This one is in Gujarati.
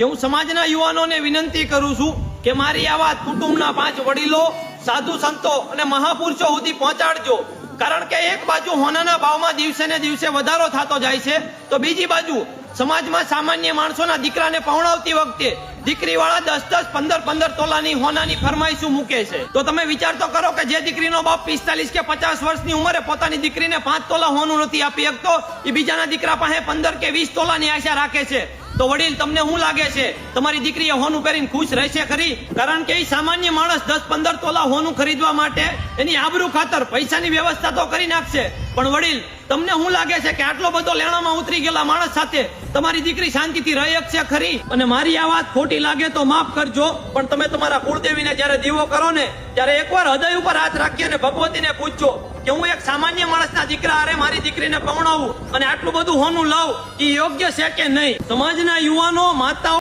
કે હું સમાજના યુવાનોને વિનંતી કરું છું કે મારી આ વાત કુટુંબના પાંચ વડીલો, સાધુ સંતો અને મહાપુરુષો સુધી પહોંચાડજો. કારણ કે એક બાજુ હોનાના ભાવમાં દિવસે ને દિવસે વધારો થતો જાય છે, તો બીજી બાજુ સમાજમાં સામાન્ય માણસોના દીકરાને પહોણાવતી વખતે દીકરીવાળા દસ દસ પંદર પંદર તોલાની હોનાની ફરમાઈશું મૂકે છે? તો તમે વિચાર તો કરો કે જે દીકરીનો બાપ પિસ્તાલીસ કે પચાસ વર્ષની ઉંમરે પોતાની દીકરીને પાંચ તોલા હોનું નથી આપી શકતો, એ બીજાના દીકરા પાસે પંદર કે વીસ તોલાની આશા રાખે છે. તો વડીલ, તમને શું લાગે છે? તમારી દીકરી હોનું પહેરીને ખુશ રહેશે ખરી? કારણ કે એ સામાન્ય માણસ દસ પંદર તોલા હોનું ખરીદવા માટે એની આબરૂ ખાતર પૈસાની વ્યવસ્થા તો કરી નાખશે. પણ વડીલ, તમને શું લાગે છે કે આટલો બધો લેણામાં ઉતરી ગયેલા માણસ સાથે તમારી દીકરી શાંતિથી રહી શકશે ખરી? અને મારી આ વાત ખોટી લાગે તો માફ કરજો, પણ તમે તમારા કુળદેવીને જયારે દીવો કરો ને, ત્યારે એકવાર હૃદય ઉપર હાથ રાખી અને ભગવતીને પૂછજો કે હું એક સામાન્ય માણસના દીકરા અરે મારી દીકરીને પવણાવું અને આટલું બધું હોનું લઉં એ યોગ્ય છે કે નહીં? સમાજના યુવાનો, માતાઓ